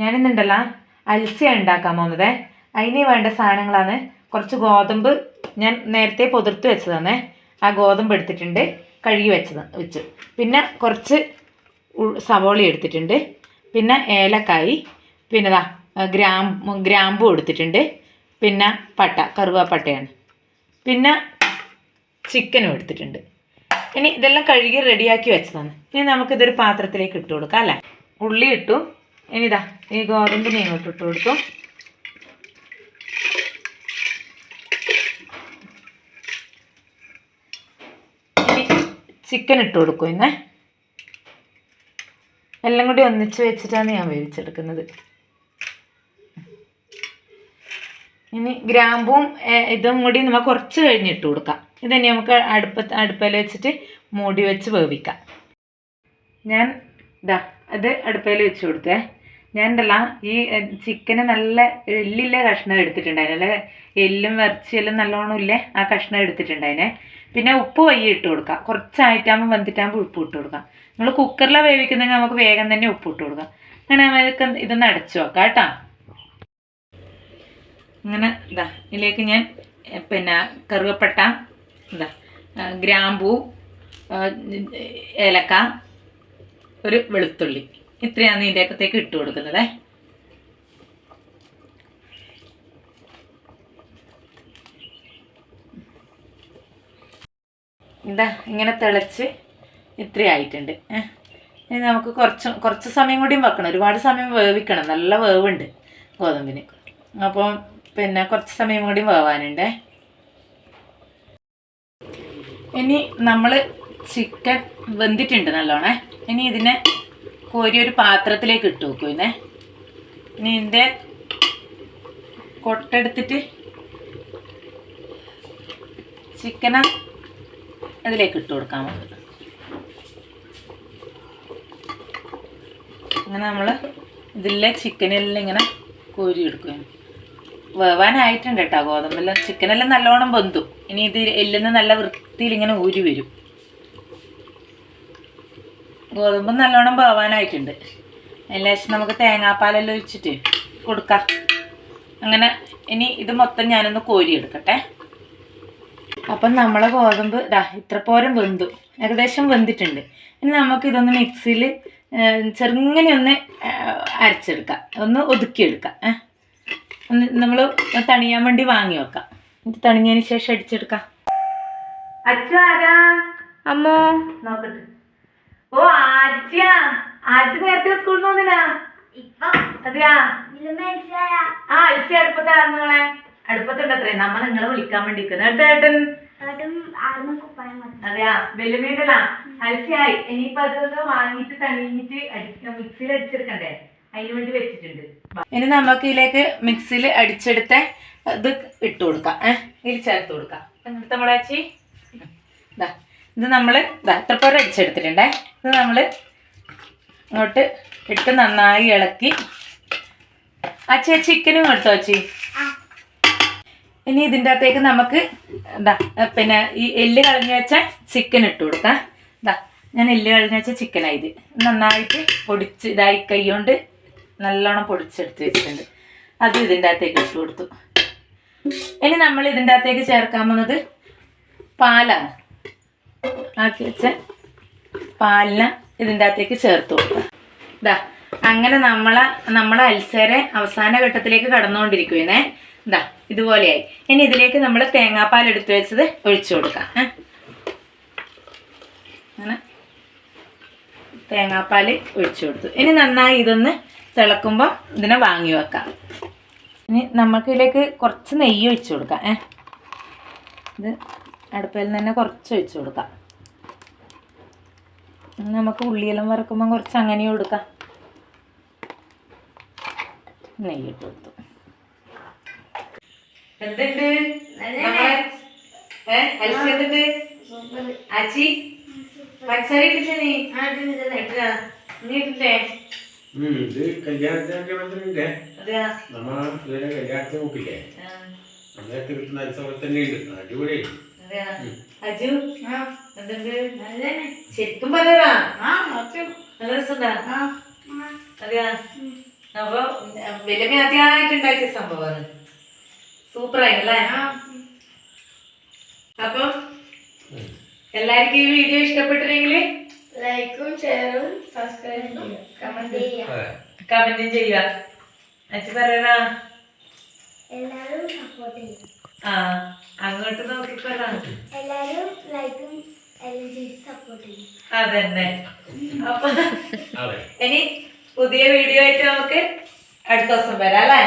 ഞാനിന്നുണ്ടല്ലോ. അൽസ്യ ഉണ്ടാക്കാൻ പോകുന്നത്. അതിന് വേണ്ട സാധനങ്ങളാണ്. കുറച്ച് ഗോതമ്പ് ഞാൻ നേരത്തെ പൊതിർത്ത് വെച്ചതാണ്. ആ ഗോതമ്പ് എടുത്തിട്ടുണ്ട്. കഴുകി വെച്ചത് വെച്ചു. പിന്നെ കുറച്ച് സവോള എടുത്തിട്ടുണ്ട്. പിന്നെ ഏലക്കായി. പിന്നെ ദാ ഗ്രാം ഗ്രാമ്പു എടുത്തിട്ടുണ്ട്. പിന്നെ പട്ട കറുവാപ്പട്ടയാണ് പിന്നെ ചിക്കനും എടുത്തിട്ടുണ്ട്. ഇനി ഇതെല്ലാം കഴുകി റെഡിയാക്കി വെച്ചതാണ്. ഇനി നമുക്കിതൊരു പാത്രത്തിലേക്ക് ഇട്ട് കൊടുക്കാം അല്ലേ? ഉള്ളി ഇട്ടു. ഇനി ഇതാ ഈ ഗോതമ്പിനെ ഇങ്ങോട്ട് ഇട്ട് കൊടുക്കും. ചിക്കൻ ഇട്ട് കൊടുക്കും ഇന്ന്. എല്ലാം കൂടി ഒന്നിച്ച് വെച്ചിട്ടാണ് ഞാൻ വേവിച്ചെടുക്കുന്നത്. ഇനി ഗ്രാമ്പും ഇതും കൂടി നമ്മൾ കുറച്ച് കഴിഞ്ഞിട്ട് കൊടുക്കാം. ഇതന്നെ നമുക്ക് അടുപ്പ അടുപ്പയിൽ വെച്ചിട്ട് മൂടി വെച്ച് വേവിക്കാം. ഞാൻ ഇതാ അത് അടുപ്പയിൽ വെച്ച് കൊടുത്തേ. ഞാൻ ഈ ചിക്കന് നല്ല എല്ലില്ല കഷ്ണം എടുത്തിട്ടുണ്ടായിരുന്നു അല്ലെ എല്ലും ഇറച്ചിയെല്ലാം നല്ലോണം ഇല്ലേ ആ കഷ്ണം എടുത്തിട്ടുണ്ടായിനെ. പിന്നെ ഉപ്പ് വയ്യ ഇട്ട് കൊടുക്കുക കുറച്ചായിട്ടാകുമ്പോൾ വെന്തിട്ടാകുമ്പോൾ ഉപ്പ് ഇട്ട് കൊടുക്കാം. നമ്മൾ കുക്കറിലാണ് വേവിക്കുന്നെങ്കിൽ നമുക്ക് വേഗം തന്നെ ഉപ്പ് ഇട്ട് കൊടുക്കാം. അങ്ങനെ നമുക്ക് ഇതൊന്ന് അടച്ചു വെക്കാം കേട്ടോ. അങ്ങനെ ഇതാ ഇതിലേക്ക് ഞാൻ പിന്നെ കറുവപ്പട്ട ഇതാ ഗ്രാമ്പൂ ഏലക്ക ഒരു വെളുത്തുള്ളി. ഇത്രയാണ് ഇതിന്റെ അകത്തേക്ക് ഇട്ട് കൊടുക്കുന്നത് ഇതാ ഇങ്ങനെ തിളച്ച് ഇത്രയായിട്ടുണ്ട് ഇനി നമുക്ക് കുറച്ച് കുറച്ച് സമയം കൂടിയും വെക്കണം. ഒരുപാട് സമയം വേവിക്കണം. നല്ല വേവുണ്ട് ഗോതമ്പിന്. അപ്പം പിന്നെ കുറച്ച് സമയം കൂടി വേവാനുണ്ട്. ഇനി നമ്മൾ ചിക്കൻ വെന്തിട്ടുണ്ട് നല്ലോണേ. ഇനി ഇതിനെ കോരി ഒരു പാത്രത്തിലേക്ക് ഇട്ട് വെക്കും ഇന്നെ. ഇനി ഇതിന്റെ കൊട്ടെടുത്തിട്ട് ചിക്കന അതിലേക്ക് ഇട്ട് കൊടുക്കാൻ അങ്ങനെ നമ്മൾ ഇതിലെ ചിക്കനെല്ലാം ഇങ്ങനെ കോരി എടുക്കുകയാണ് വേവാനായിട്ടുണ്ട് കേട്ടോ ഗോതമ്പെല്ലാം. ചിക്കനെല്ലാം നല്ലോണം ബന്ധു ഇനി ഇത് എല്ലിന്ന് നല്ല വൃത്തിയിൽ ഇങ്ങനെ ഊരി വരും. ഗോതമ്പ് നല്ലോണം വേവാനായിട്ടുണ്ട് അതിന് ശേഷം നമുക്ക് തേങ്ങാപ്പാലെല്ലാം ഒഴിച്ചിട്ട് കൊടുക്കാം. അങ്ങനെ ഇനി ഇത് മൊത്തം ഞാനൊന്ന് കോരി എടുക്കട്ടെ അപ്പം നമ്മളെ ഗോതമ്പ് ഇതാ ഇത്ര പോരം വെന്തു. ഏകദേശം വെന്തിട്ടുണ്ട്. ഇനി നമുക്ക് ഇതൊന്ന് മിക്സിയിൽ ചെറുങ്ങനെ ഒന്ന് അരച്ചെടുക്കാം. ഒന്ന് ഒതുക്കിയെടുക്കാം. ഏ ഒന്ന് നമ്മൾ തണിയാൻ വേണ്ടി വാങ്ങി വെക്കാം. എന്നിട്ട് തണിഞ്ഞതിന് ശേഷം അടിച്ചെടുക്കാം. അച്ഛാ അമ്മോ. നോക്കട്ടെ. ഓ ആജ്യ ആച്ച നേരത്തെ സ്കൂളിൽ വന്നിനാ? അതെയാ? ആ ഇച്ചി അടുപ്പത്താണ് നിങ്ങളെ അടുപ്പത്തുണ്ടത്രേ നമ്മ നിങ്ങളെ വിളിക്കാൻ വേണ്ടി ഏട്ടൻ? അതെയാ. വെല്ലുമീണ്ടല്ല അൽസിയായി ഇനിയിപ്പോ അതൊന്ന് വാങ്ങിയിട്ട് തണിഞ്ഞിട്ട് അടിക്ക മിക്സിയിൽ അടിച്ചെടുക്കണ്ടേ? അതിന് വേണ്ടി വെച്ചിട്ടുണ്ട്. ഇനി നമുക്ക് ഇതിലേക്ക് മിക്സിയിൽ അടിച്ചെടുത്ത ഇത് ഇട്ട് കൊടുക്കാം. ഏഹ് ഇതിൽ ചേർത്ത് കൊടുക്കാം. എന്നിട്ട് നമ്മളാച്ചി ഇതാ. ഇത് നമ്മൾ ഇതാ ഇത്രപ്പോരം അടിച്ചെടുത്തിട്ടുണ്ടേ. ഇത് നമ്മൾ ഇങ്ങോട്ട് ഇട്ട് നന്നായി ഇളക്കി. അച്ഛ ചിക്കനും എടുത്തോ അച്ചി ഇനി ഇതിന്റെ അകത്തേക്ക് നമുക്ക് എന്താ പിന്നെ ഈ എല്ല് കളഞ്ഞു വെച്ച ചിക്കൻ ഇട്ട് കൊടുക്കാം. ഇതാ ഞാൻ എല്ല് കളഞ്ഞു വെച്ച ചിക്കനായി ഇത്. നന്നായിട്ട് പൊടിച്ച് ഇതായി കൈകൊണ്ട് നല്ലോണം പൊടിച്ചെടുത്ത് വെച്ചിട്ടുണ്ട്. അത് ഇതിന്റെ അകത്തേക്ക് ഇട്ട് കൊടുത്തു. ഇനി നമ്മൾ ഇതിന്റെ അകത്തേക്ക് ചേർക്കാൻ പോകുന്നത് പാലാണ്. ആക്കി വെച്ച പാലിന് ഇതിന്റെ അകത്തേക്ക് ചേർത്ത് കൊടുക്കുക. ഇതാ അങ്ങനെ നമ്മളെ നമ്മളെ അൽസരെ അവസാന ഘട്ടത്തിലേക്ക് കടന്നുകൊണ്ടിരിക്കുവേ ഇതാ ഇതുപോലെയായി. ഇനി ഇതിലേക്ക് നമ്മൾ തേങ്ങാപ്പാൽ എടുത്ത് വെച്ചത് ഒഴിച്ചു കൊടുക്കാം. അങ്ങനെ തേങ്ങാപ്പാൽ ഒഴിച്ചു കൊടുത്തു. ഇനി നന്നായി ഇതൊന്ന് തിളക്കുമ്പോൾ ഇതിനെ വാങ്ങി വെക്കാം. ഇനി നമുക്കിതിലേക്ക് കുറച്ച് നെയ്യ് ഒഴിച്ചു കൊടുക്കാം. ഏ? ഇത് അടുപ്പിൽ നിന്ന് തന്നെ കുറച്ച് ഒഴിച്ചു കൊടുക്കാം. നമുക്ക് ഉള്ളിയെല്ലാം വറക്കുമ്പോൾ കുറച്ച് അങ്ങനെ കൊടുക്കാം. നെയ്യ് ഇട്ട് കൊടുത്തു. എന്തുണ്ട്? നമ്മളെ എന്തുണ്ട്? ആച്ചി പച്ചരി ഇട്ടില്ലേ നീ? ഇട്ടില്ല നീ ഇട്ടില്ലേ ഉം, ഇത് കല്യാണത്തിനൊക്കെ വന്നിട്ടുണ്ട്. അതെയാ? നമ്മ ഇവരെ കല്യാണത്തിന് നോക്കില്ലേ ആ, അന്നേരത്ത് കിട്ടുന്ന അൽസവർ തന്നെ ഉണ്ട്. അജു എന്തുണ്ട്? ശരിക്കും പറയാ നല്ല രസമുണ്ടാ? അതെയാ? അപ്പൊ വലിയ ആദ്യമായിട്ട് ഉണ്ടാക്കിയ സംഭവമാണ് സൂപ്പർ ആയില്ലേ അപ്പൊ എല്ലാവർക്കും ഈ വീഡിയോ ഇഷ്ടപ്പെട്ടില്ലെങ്കിൽ ലൈക്കും ഷെയറും സബ്സ്ക്രൈബും ചെയ്യുക കമന്റ് ചെയ്യുക കമന്റും ചെയ്യുക. അച്ഛൻ പറയണ എല്ലാവരും സപ്പോർട്ട് ചെയ്യും. ആ അങ്ങോട്ട് നോക്കിക്കൊള്ളാം ലൈക്കും അതന്നെ. അപ്പൊ ഇനി പുതിയ വീഡിയോ ആയിട്ട് നമുക്ക് അടുത്ത ദിവസം വരാം അല്ലേ?